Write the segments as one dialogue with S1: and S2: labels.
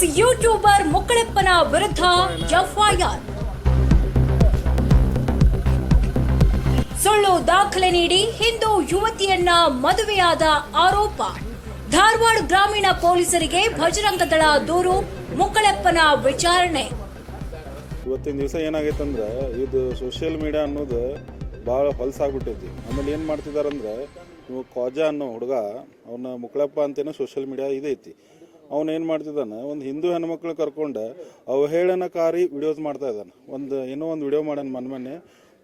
S1: Famous YouTuber ಮುಕ್ಕಳಪ್ಪನ ವಿರುದ್ಧ FIR ಸುಳ್ಳು ದಾಖಲೆ ನೀಡಿ ಹಿಂದೂ ಯುವತಿಯನ್ನ ಮದುವೆಯಾದ ಆರೋಪ. ಧಾರವಾಡ ಗ್ರಾಮೀಣ ಪೊಲೀಸರಿಗೆ ಭಜರಂಗದಳ ದೂರು ಮುಕ್ಕಳಪ್ಪನ ವಿಚಾರಣೆ.
S2: ಇವತ್ತಿನ ದಿವಸ ಏನಾಗೈತಂದ್ರೆ ಇದು ಸೋಷಿಯಲ್ ಮೀಡಿಯಾ ಅನ್ನೋದು ಭಾಳ ಹೊಲಸಾಗ್ಬಿಟ್ಟೈತಿ ಆಮೇಲೆ ಏನು ಮಾಡ್ತಿದಾರಂದ್ರೆ ಕ್ವಾಜಾ ಅನ್ನೋ ಹುಡುಗ, ಅವನ ಮುಕ್ಕಳಪ್ಪ ಅಂತೇನೋ ಸೋಷಿಯಲ್ ಮೀಡಿಯಾ ಇದೈತಿ ಏನು ಮಾಡ್ತಿದ್ದಾನೆ? ಒಂದು ಹಿಂದೂ ಹೆಣ್ಮಕ್ಳು ಕರ್ಕೊಂಡು ಅವಹೇಳನಕಾರಿ ವಿಡಿಯೋಸ್ ಮಾಡ್ತಾ ಇದ್ದಾನೆ. ಒಂದು ಏನೋ ಒಂದು ವಿಡಿಯೋ ಮಾಡ್ಯಾನ ಮನೆ ಮೊನ್ನೆ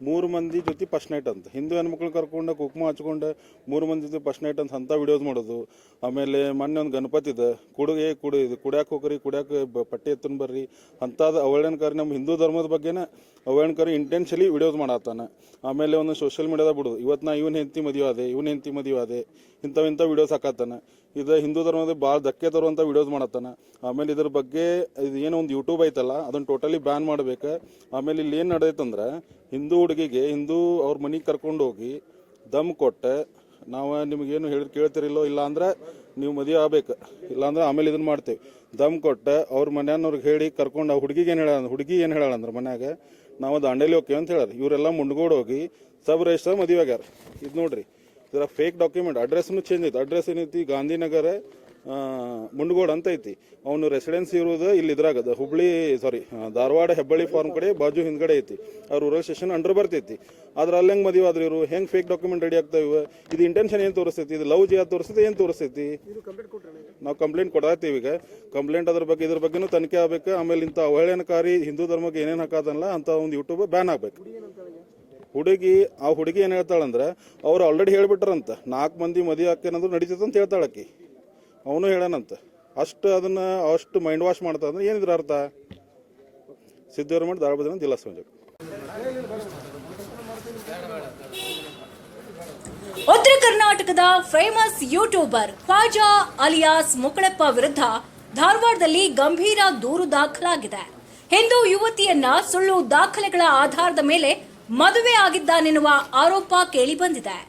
S2: ಮೂರು ಮಂದಿ ಜೊತೆ ಫಸ್ಟ್ ನೈಟ್ ಅಂತ. ಹಿಂದೂ ಹೆಣ್ಮಕ್ಳು ಕರ್ಕೊಂಡು ಕುಕ್ಮ ಹಚ್ಕೊಂಡು ಮೂರು ಮಂದಿ ಜೊತೆ ಫಸ್ಟ್ ನೈಟ್ ಅಂತ ಅಂಥ ವಿಡಿಯೋಸ್ ಮಾಡೋದು. ಆಮೇಲೆ ಮೊನ್ನೆ ಒಂದು ಗಣಪತಿ ಇದೆ. ಕುಡುಗೆ ಕುಡು ಇದು ಕುಡ್ಯಾಕ ಹೋಗ್ರಿ, ಕುಡ್ಯಾಕ ಪಟ್ಟಿ ಎತ್ತನ್ ಬರ್ರಿ ಅಂಥದ್ದು ಅವಹೇಳನಕಾರಿ ನಮ್ಮ ಹಿಂದೂ ಧರ್ಮದ ಬಗ್ಗೆನೇ ಅವಹೇಳನಕಾರಿ ಇಂಟೆನ್ಷಲಿ ವಿಡಿಯೋಸ್ ಮಾಡತ್ತಾನ. ಆಮೇಲೆ ಒಂದು ಸೋಷಿಯಲ್ ಮೀಡಿಯಾದಾಗ ಬಿಡೋದು. ಇವತ್ತು ನಾ ಇವನ್ ಹೆಂಡತಿ ಮದುವೆ ಆದೆ, ಇವನ್ ಹೆಂಡತಿ ಮದುವೆ ಆದೆ, ಇಂಥವು ಇಂಥ ವಿಡಿಯೋಸ್ ಹಾಕತ್ತಾನ. ಇದು ಹಿಂದೂ ಧರ್ಮದ ಭಾಳ ಧಕ್ಕೆ ತರುವಂತ ವಿಡಿಯೋಸ್ ಮಾಡತ್ತಾನ. ಆಮೇಲೆ ಇದ್ರ ಬಗ್ಗೆ ಇದು ಏನೋ ಒಂದು ಯೂಟ್ಯೂಬ್ ಐತಲ್ಲ ಅದನ್ನ ಟೋಟಲಿ ಬ್ಯಾನ್ ಮಾಡ್ಬೇಕು. ಆಮೇಲೆ ಇಲ್ಲಿ ಏನು ನಡೆದೈತಂದ್ರೆ, ಹಿಂದೂ ಹುಡುಗಿಗೆ ಹಿಂದೂ ಅವ್ರ ಮನೆಗೆ ಕರ್ಕೊಂಡು ಹೋಗಿ ದಮ್ ಕೊಟ್ಟೆ, ನಾವು ನಿಮ್ಗೇನು ಹೇಳಿ ಕೇಳ್ತಿರಿಲ್ಲೋ ಇಲ್ಲ ಅಂದ್ರೆ ನೀವು ಮದುವೆ ಆಗ್ಬೇಕು. ಇಲ್ಲಾಂದ್ರೆ ಆಮೇಲೆ ಇದನ್ನ ಮಾಡ್ತೇವೆ. ದಮ್ ಕೊಟ್ಟು, ಅವ್ರ ಮನೆಯವ್ರಿಗೆ ಹೇಳಿ ಕರ್ಕೊಂಡು ಹುಡುಗಿಗೆ ಏನು ಹೇಳ, ಹುಡುಗಿ ಏನು ಹೇಳಲ್ಲ ಮನ್ಯಾಗ, ನಾವು ದಾಂಡೇಲಿ ಹೋಗ್ತೀವಿ ಅಂತ ಹೇಳಾರ. ಇವರೆಲ್ಲ ಮುಂಡ್ಗೋಡ್ ಹೋಗಿ ಸಬ್ ರೈಸ್ ಮದುವೆ ಆಗ್ಯಾರ. ಇದು ನೋಡ್ರಿ. ಇದರ ಫೇಕ್ ಡಾಕ್ಯುಮೆಂಟ್ ಅಡ್ರೆಸ್ನು ಚೇಂಜ್ ಐತಿ ಅಡ್ರೆಸ್ ಏನೈತಿ? ಗಾಂಧಿನಗರ ಆ, ಮುಂಡಗೋಡ್ ಅಂತ ಐತಿ. ಅವನು ರೆಸಿಡೆನ್ಸಿ ಇರೋದು ಇಲ್ಲಿ ಇದ್ರಾಗದ ಹುಬ್ಳಿ ಸಾರಿ ಧಾರವಾಡ ಹೆಬ್ಬಳ್ಳಿ ಫಾರ್ಮ್ ಕಡೆ ಬಾಜು ಹಿಂದ್ಗಡೆ ಐತಿ. ಅವ್ರ ರೂರಲ್ ಸ್ಟೇಷನ್ ಅಂಡರ್ ಬರ್ತೈತಿ. ಆದ್ರೆ ಅಲ್ಲಿ ಹೆಂಗ್ ಮದುವೆ ಆದ್ರೆ ಇವರು? ಹೆಂಗ್ ಫೇಕ್ ಡಾಕ್ಯುಮೆಂಟ್ ರೆಡಿ ಆಗ್ತಾವ ಇದು ಇಂಟೆನ್ಷನ್ ಏನು ತೋರಿಸ್ತೈತಿ? ಇದು ಲವ್ ಜಿಯಾ ತೋರಿಸ್ತೈತಿ? ಏನು ತೋರಿಸ್ತೈತಿ? ನಾವು ಕಂಪ್ಲೇಂಟ್ ಕೊಡಾತೀವಿ ಈಗ. ಕಂಪ್ಲೇಂಟ್ ಅದ್ರ ಬಗ್ಗೆ ಇದ್ರ ಬಗ್ಗೆನೂ ತನಿಖೆ ಆಗ್ಬೇಕು. ಆಮೇಲೆ ಇಂಥ ಅವಹೇಳನಕಾರಿ ಹಿಂದೂ ಧರ್ಮಕ್ಕೆ ಏನೇನು ಹಾಕಾದಲ್ಲ ಅಂತ ಒಂದು ಯೂಟ್ಯೂಬ್ ಬ್ಯಾನ್ ಆಗ್ಬೇಕು. ಹುಡುಗಿ, ಆ ಹುಡುಗಿ ಏನ್ ಹೇಳ್ತಾಳಂದ್ರೆ, ಅವ್ರು ಆಲ್ರೆಡಿ ಹೇಳ್ಬಿಟ್ರಂತ, ನಾಲ್ಕು ಮಂದಿ ಮದಿ ಹಾಕೇನಂದ್ರು ನಡೀತದೆ ಅಂತ ಹೇಳ್ತಾಳಕಿ ಅವನು ಹೇಳನಂತ. ಅಷ್ಟು ಅದನ್ನ, ಅಷ್ಟು ಮೈಂಡ್ ವಾಶ್ ಮಾಡ್ತಾ ಅಂದ್ರೆ ಏನಿದ್ರ ಅರ್ಥ? ಸಿದ್ದೇಶ್ವರ ಧಾರವಾಡ ಜಿಲ್ಲಾ ಸಂಜೆ.
S1: ಉತ್ತರ ಕರ್ನಾಟಕದ famous YouTuber Khaja alias Mukalappa ವಿರುದ್ಧ ಧಾರವಾಡದಲ್ಲಿ ಗಂಭೀರ ದೂರು ದಾಖಲಾಗಿದೆ. ಹಿಂದೂ ಯುವತಿಯನ್ನ ಸುಳ್ಳು ದಾಖಲೆಗಳ ಆಧಾರದ ಮೇಲೆ ಮದುವೆ ಆಗಿದ್ದಾನೆನ್ನುವ ಆರೋಪ ಕೇಳಿಬಂದಿದೆ.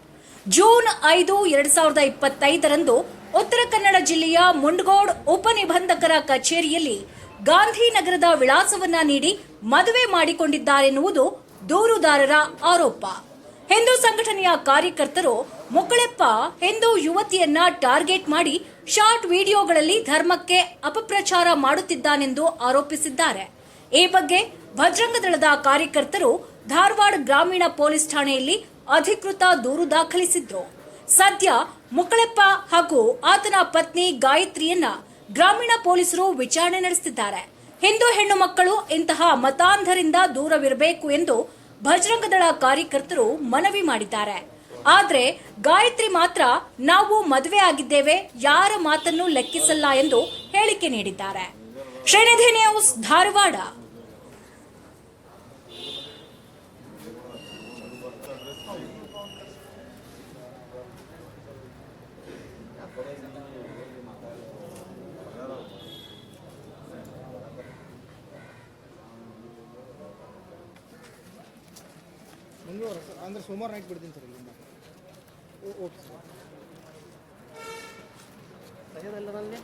S1: ಜೂನ್ ಐದು ಎರಡ್ ಸಾವಿರದ ಇಪ್ಪತ್ತೈದರಂದು ಉತ್ತರ ಕನ್ನಡ ಜಿಲ್ಲೆಯ ಮುಂಡಗೋಡ್ ಉಪನಿಬಂಧಕರ ಕಚೇರಿಯಲ್ಲಿ ಗಾಂಧಿನಗರದ ವಿಳಾಸವನ್ನ ನೀಡಿ ಮದುವೆ ಮಾಡಿಕೊಂಡಿದ್ದಾರೆನ್ನುವುದು ದೂರುದಾರರ ಆರೋಪ. ಹಿಂದೂ ಸಂಘಟನೆಯ ಕಾರ್ಯಕರ್ತರು ಮುಕ್ಕಳೆಪ್ಪ ಹಿಂದೂ ಯುವತಿಯನ್ನ ಟಾರ್ಗೆಟ್ ಮಾಡಿ ಶಾರ್ಟ್ ವಿಡಿಯೋಗಳಲ್ಲಿ ಧರ್ಮಕ್ಕೆ ಅಪಪ್ರಚಾರ ಮಾಡುತ್ತಿದ್ದಾನೆಂದು ಆರೋಪಿಸಿದ್ದಾರೆ. ಈ ಬಗ್ಗೆ ಭದ್ರಂಗ ದಳದ ಕಾರ್ಯಕರ್ತರು ಧಾರವಾಡ ಗ್ರಾಮೀಣ ಪೊಲೀಸ್ ಠಾಣೆಯಲ್ಲಿ ಅಧಿಕೃತ ದೂರು ದಾಖಲಿಸಿದ್ರು. ಸದ್ಯ ಮುಕಳೆಪ್ಪ ಹಾಗೂ ಆತನ ಪತ್ನಿ ಗಾಯತ್ರಿಯನ್ನ ಗ್ರಾಮೀಣ ಪೊಲೀಸರು ವಿಚಾರಣೆ ನಡೆಸುತ್ತಿದ್ದಾರೆ ಹಿಂದೂ ಹೆಣ್ಣು ಮಕ್ಕಳು ಇಂತಹ ಮತಾಂಧರಿಂದ ದೂರವಿರಬೇಕು ಎಂದು ಭಜರಂಗದಳ ಕಾರ್ಯಕರ್ತರು ಮನವಿ ಮಾಡಿದ್ದಾರೆ. ಆದರೆ ಗಾಯತ್ರಿ ಮಾತ್ರ ನಾವು ಮದುವೆ ಆಗಿದ್ದೇವೆ, ಯಾರ ಮಾತನ್ನು ಲೆಕ್ಕಿಸಲ್ಲ ಎಂದು ಹೇಳಿಕೆ ನೀಡಿದ್ದಾರೆ. ಶ್ರೀನಿಧಿ ನ್ಯೂಸ್ ಧಾರವಾಡ.
S3: ಮಂಗಳವಾರ ಸರ್ ಅಂದರೆ ಸೋಮವಾರ ನೈಟ್ ಬಿಡ್ತೀನಿ ಸರ್ ಇಲ್ಲಿಂದ. Okay sir ತೆಗೆದಲ್ಲರಲ್ಲಿ